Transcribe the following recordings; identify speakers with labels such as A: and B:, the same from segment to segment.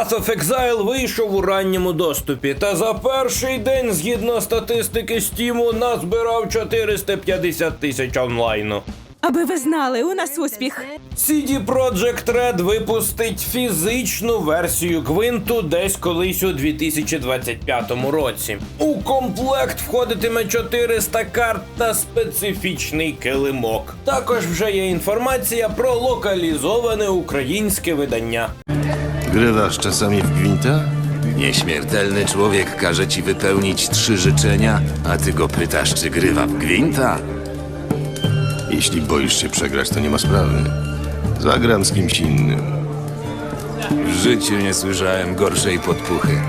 A: Path of Exile вийшов у ранньому доступі, та за перший день, згідно статистики Steam, назбирав 450 тисяч онлайну.
B: Аби ви знали, у нас успіх.
A: CD Projekt Red випустить фізичну версію Гвинту десь колись у 2025 році. У комплект входитиме 400 карт та специфічний килимок. Також вже є інформація про локалізоване українське видання.
C: Grywasz czasami w gwinta? Nieśmiertelny człowiek każe ci wypełnić trzy życzenia, a ty go pytasz, czy grywa w gwinta? Jeśli boisz się przegrać, to nie ma sprawy. Zagram z kimś innym. W życiu nie słyszałem gorszej podpuchy.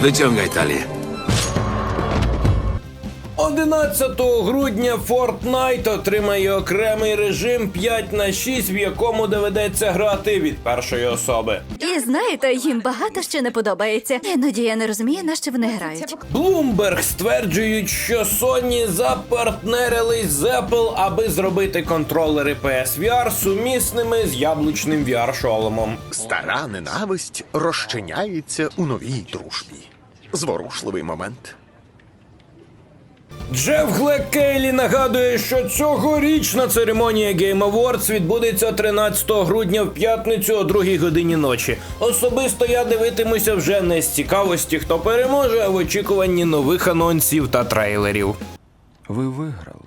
C: Wyciągaj talię.
A: 11 грудня Fortnite отримає окремий режим 5 на 6, в якому доведеться грати від першої особи.
D: І знаєте, їм багато що не подобається. Іноді я не розумію, на що вони грають.
A: Bloomberg стверджують, що Sony запартнерились з Apple, аби зробити контролери PSVR сумісними з яблучним VR-шоломом.
E: Стара ненависть розчиняється у новій дружбі. Зворушливий момент.
A: Джеф Глек Кейлі нагадує, що цьогорічна церемонія Game Awards відбудеться 13 грудня в п'ятницю о 2 годині ночі. Особисто я дивитимуся вже не з цікавості, хто переможе, а в очікуванні нових анонсів та трейлерів.
F: Ви виграли.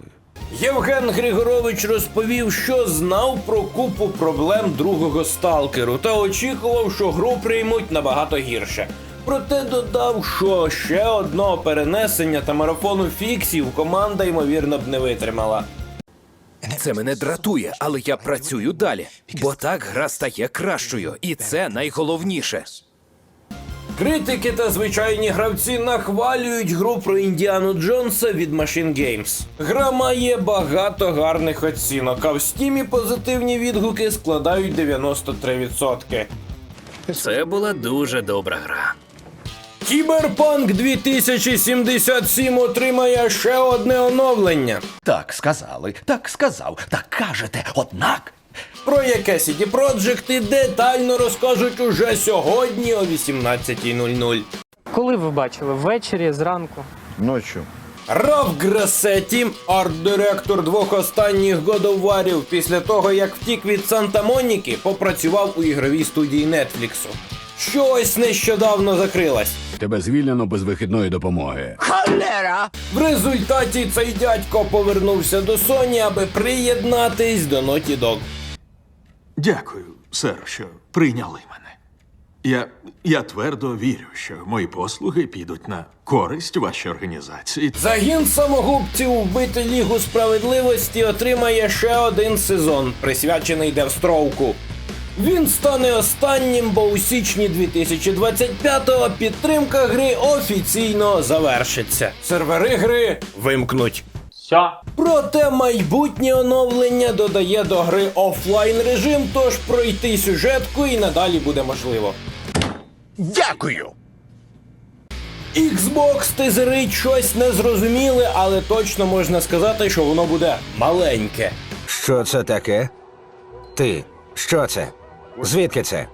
A: Євген Григорович розповів, що знав про купу проблем другого сталкеру та очікував, що гру приймуть набагато гірше. Проте додав, що ще одного перенесення та марафону фіксів команда ймовірно б не витримала.
G: Це мене дратує, але я працюю далі, бо так гра стає кращою, і це найголовніше.
A: Критики та звичайні гравці нахвалюють гру про Індіану Джонса від Machine Games. Гра має багато гарних оцінок, а в стімі позитивні відгуки складають 93%.
G: Це була дуже добра гра.
A: Кіберпанк 2077 отримає ще одне оновлення,
H: Так сказали, так сказав, так кажете, однак.
A: про яке CD Projekt детально розкажуть уже сьогодні о 18.00.
I: Коли ви бачили? Ввечері, зранку?
F: Ночі.
A: Раф Грасеті, арт-директор двох останніх War'ів, після того як втік від Санта Моніки, попрацював у ігровій студії Нетфліксу. Що ось нещодавно закрилась.
F: Тебе звільнено без вихідної допомоги.
A: В результаті цей дядько повернувся до Sony, аби приєднатись до Naughty Dog.
J: Дякую, сер, що прийняли мене. Я, я твердо вірю, що мої послуги підуть на користь вашій організації.
A: Загін самогубців вбити Лігу справедливості отримає ще один сезон, присвячений Девстроуку. Він стане останнім, бо у січні 2025-го підтримка гри офіційно завершиться. Сервери гри вимкнуть.
I: Все.
A: Проте майбутнє оновлення додає до гри офлайн режим, тож пройти сюжетку і надалі буде можливо.
E: Дякую!
A: Xbox тизерить щось незрозуміле, але точно можна сказати, що воно буде маленьке.
H: Що це таке? Ти, що це? Звідки це?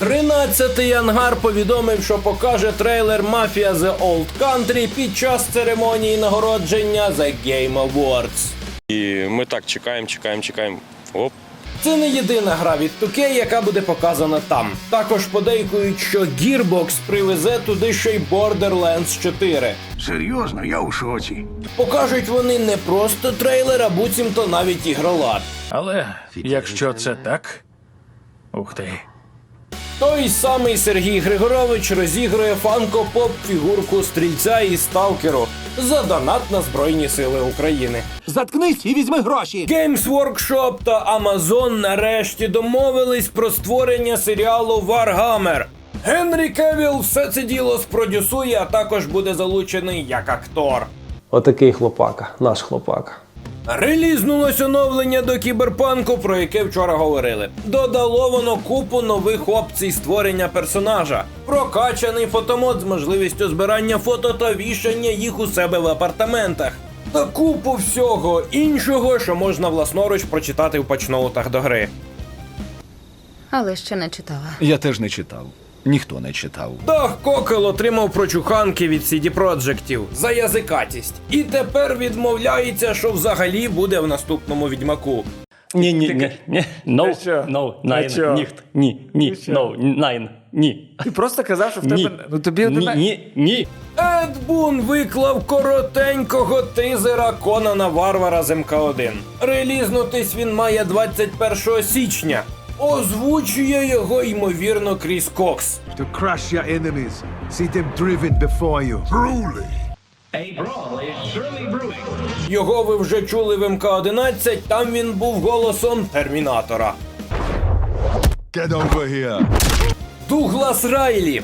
A: 13-й ангар повідомив, що покаже трейлер Mafia The Old Country під час церемонії нагородження The Game Awards.
K: І ми так чекаємо, чекаємо, чекаємо. Оп.
A: Це не єдина гра від 2K, яка буде показана там. Також подейкують, що Gearbox привезе туди ще й Borderlands 4.
C: Серйозно, я у шоці.
A: Покажуть вони не просто трейлер, а буцімто навіть ігролад.
J: Але якщо це так. Ух ти.
A: Той самий Сергій Григорович розігрує фанко-поп фігурку стрільця і сталкеру за донат на Збройні Сили України.
H: Заткнись і візьми гроші.
A: Games Workshop та Amazon нарешті домовились про створення серіалу Warhammer. Генрі Кевіл все це діло спродюсує, а також буде залучений як актор.
L: Отакий хлопака, наш хлопака.
A: Релізнулось оновлення до кіберпанку, про яке вчора говорили. Додало воно купу нових опцій створення персонажа, прокачаний фотомод з можливістю збирання фото та вішання їх у себе в апартаментах. Та купу всього іншого, що можна власноруч прочитати в патчноутах до гри.
D: Але ще не читала.
F: Я теж не читав. Ніхто не читав.
A: Дах Кокел отримав прочуханки від CD Проджектів за язикатість. І тепер відмовляється, що взагалі буде в наступному відьмаку.
I: Ні, ні, ні, ні. No, no, nine, ніхт, ні, ні, no, nine, ні.
H: Ти просто казав, що в
I: Ні.
H: тебе. Ну тобі
I: Ні, ні, ні.
A: Ед Бун виклав коротенького тизера Конана Варвара з МК1. Релізнутись він має 21 січня. Озвучує його ймовірно Кріс Кокс.
E: To crush your enemies. See them driven before you. Truly.
A: Його ви вже чули в МК11, там він був голосом Термінатора.
E: Get over here.
A: Дуглас Райлі.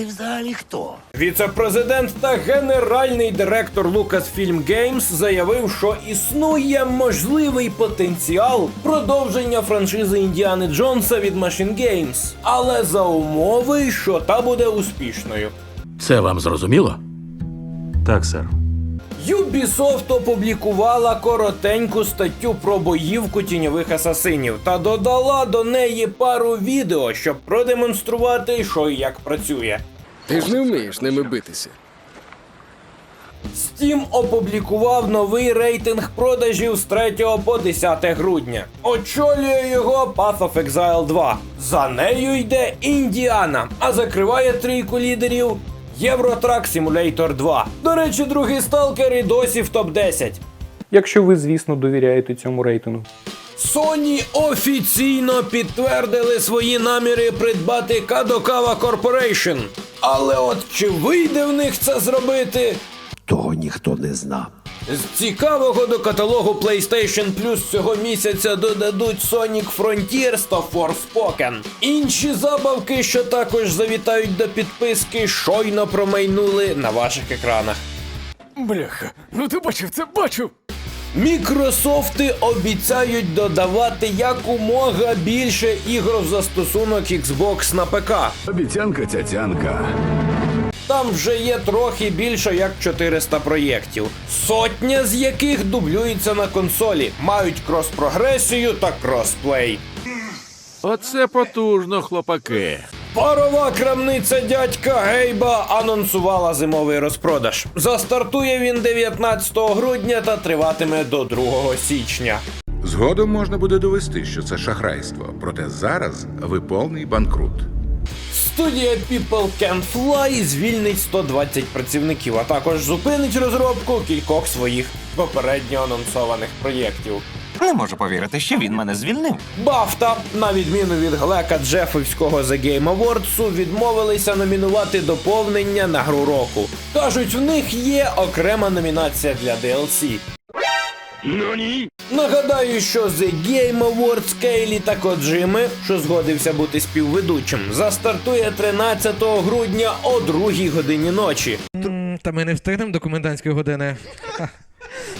E: Ти взагалі хто?
A: Віце-президент та генеральний директор Lucasfilm Games заявив, що існує можливий потенціал продовження франшизи Індіани Джонса від Machine Games, але за умови, що та буде успішною.
L: Це вам зрозуміло?
J: Так, сер.
A: Ubisoft опублікувала коротеньку статтю про боївку тіньових асасинів та додала до неї пару відео, щоб продемонструвати, що і як працює.
G: Ти ж не вмієш ними битися.
A: Steam опублікував новий рейтинг продажів з 3 по 10 грудня. Очолює його Path of Exile 2. За нею йде Індіана, а закриває трійку лідерів Євротрак Simulator 2. До речі, другий сталкер і досі в топ-10.
I: Якщо ви, звісно, довіряєте цьому рейтингу.
A: Sony офіційно підтвердили свої наміри придбати Kadokawa Corporation. Але от чи вийде в них це зробити?
E: Того ніхто не знав.
A: З цікавого до каталогу PlayStation Plus цього місяця додадуть Sonic Frontiers та Forspoken. Інші забавки, що також завітають до підписки, щойно промайнули на ваших екранах.
G: Бляха, ну ти бачив це, бачив.
A: Мікрософти обіцяють додавати якомога більше ігор в застосунок Xbox на ПК.
F: Обіцянка цяцянка.
A: Там вже є трохи більше як 400 проєктів, сотня з яких дублюються на консолі, мають крос-прогресію та кросплей.
J: Оце потужно, хлопаки.
A: Парова крамниця дядька Гейба анонсувала зимовий розпродаж. Застартує він 19 грудня та триватиме до 2 січня.
E: Згодом можна буде довести, що це шахрайство. Проте зараз ви повний банкрут.
A: Студія People Can Fly звільнить 120 працівників, а також зупинить розробку кількох своїх попередньо анонсованих проєктів.
H: Не можу повірити, що він мене звільнив.
A: Бафта, на відміну від Глека Джефовського The Game Awards, відмовилися номінувати доповнення на гру року. Кажуть, в них є окрема номінація для DLC. Нагадаю, що The Game Awards Кейлі та Коджими, що згодився бути співведучим, застартує 13 грудня о 2 годині ночі.
I: Та ми не встигнемо до комендантської години.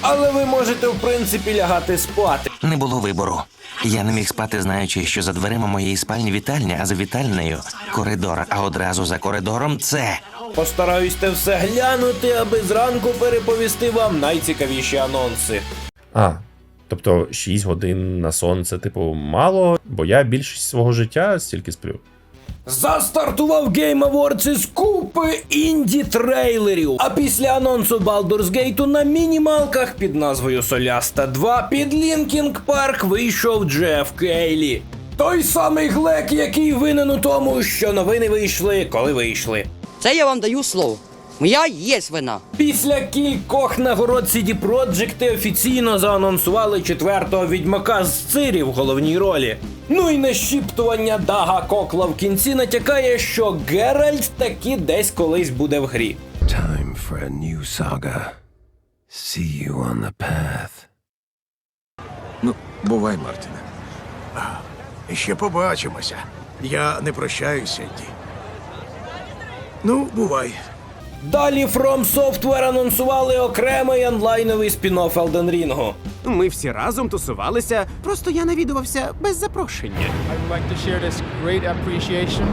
A: Але ви можете в принципі лягати спати.
H: Не було вибору. Я не міг спати, знаючи, що за дверима моєї спальні вітальня, а за вітальнею коридор, а одразу за коридором це.
A: Постараюсь те все глянути, аби зранку переповісти вам найцікавіші анонси.
K: А, тобто 6 годин на сон це, типу, мало, бо я більшість свого життя стільки сплю.
A: Застартував Game Awards із купи інді трейлерів. А після анонсу Baldur's Gate на мінімалках під назвою Соляста 2 під Лінкінг Парк вийшов Джеф Кейлі. Той самий глек, який винен у тому, що новини вийшли, коли вийшли.
I: Це я вам даю слово. Моя є вина.
A: Після кількох нагород CD Projekt офіційно заанонсували четвертого відьмака з Цири в головній ролі. Ну і нашіптування Дага Кокла в кінці натякає, що Геральт таки десь колись буде в грі.
E: Time for a new saga. See you on the path.
C: Ну, бувай, Мартіне.
E: Ще побачимося. Я не прощаюся, Ді. Ну, бувай.
A: Далі From Software анонсували окремий онлайновий спін-офф Elden Ring.
M: Ми всі разом тусувалися, просто я навідувався без запрошення.
N: I'd like to share this great appreciation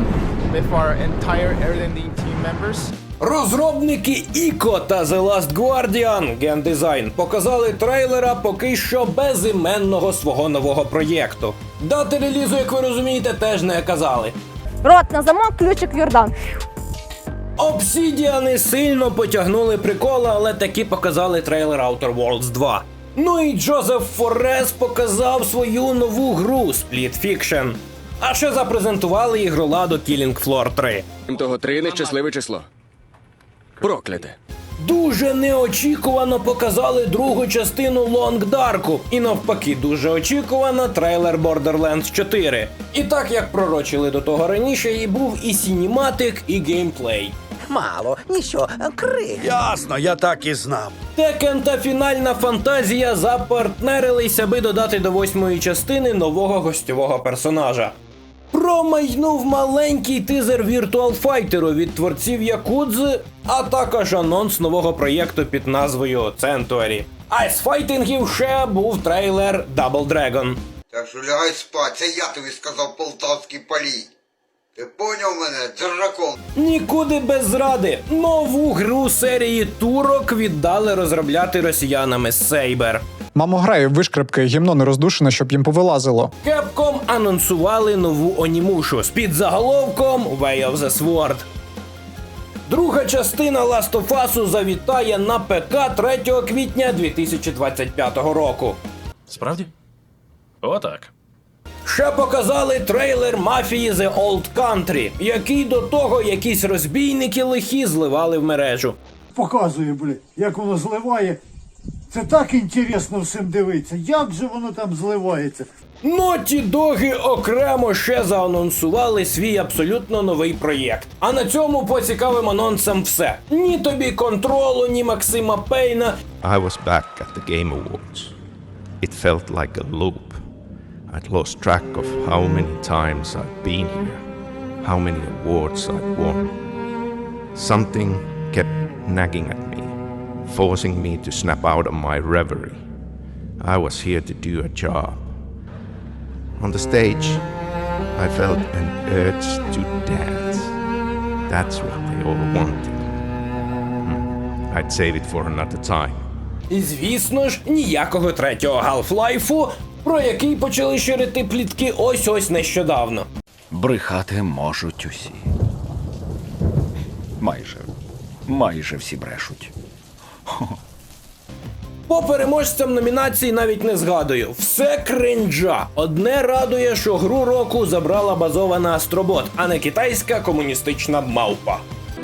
N: with our entire Airlanding team members.
A: Розробники Іко та The Last Guardian Design показали трейлера поки що безіменного свого нового проєкту. Дати релізу, як ви розумієте, теж не казали.
B: Рот на замок, ключик Йордан.
A: Обсідіани сильно потягнули приколи, але таки показали трейлер Outer Worlds 2. Ну і Джозеф Форес показав свою нову гру Split Fiction. А ще запрезентували ігроладу Killing Floor 3.
M: Того три нещасливе число. Прокляте.
A: Дуже неочікувано показали другу частину Long Dark, і навпаки, дуже очікувано трейлер Borderlands 4. І так як пророчили до того раніше, і був і сініматик, і геймплей.
M: Мало, ніщо, крик.
F: Ясно, я так і знав.
A: Текен та фінальна фантазія запартнерились, аби додати до восьмої частини нового гостьового персонажа. Промайнув маленький тизер Virtual Fighter від творців Якудзи, а також анонс нового проєкту під назвою Центуарі. А з файтингів ще був трейлер Double Dragon.
O: Так що лягай спать, це я тобі сказав полтавський палій. Ти поняв мене, дзержаком?
A: Нікуди без зради. Нову гру серії турок віддали розробляти росіянами Сейбер.
N: Мамо грає вишкрепки, гімно не роздушене, щоб їм повилазило.
A: Capcom анонсували нову онімушу з підзаголовком Way of the Sword. Друга частина Last of Us завітає на ПК 3 квітня 2025 року.
L: Справді? Отак.
A: Ще показали трейлер мафії The Old Country, який до того якісь розбійники лихі зливали в мережу.
N: Показує, блядь, як воно зливає. Це так інтересно всім дивитися. Як же воно там зливається?
A: Ноті Доги окремо ще заанонсували свій абсолютно новий проєкт. А на цьому по цікавим анонсам все. Ні тобі контролу, ні Максима Пейна.
F: I was back at the Game Awards. It felt like a loop. I'd lost track of how many times I'd been here, how many awards I'd won. Something kept nagging at me, forcing me to snap out of my reverie. I was here to do a job. On the stage, I felt an urge to dance. That's what they all wanted. Hmm. I'd save it for another time.
A: І звісно ж, ніякого третього Half-Life, про який почали ширити плітки ось ось нещодавно.
F: Брехати можуть усі. Майже. Майже всі брешуть.
A: По переможцям номінації навіть не згадую. Все кринджа. Одне радує, що гру року забрала базована Астробот, а не китайська комуністична мавпа.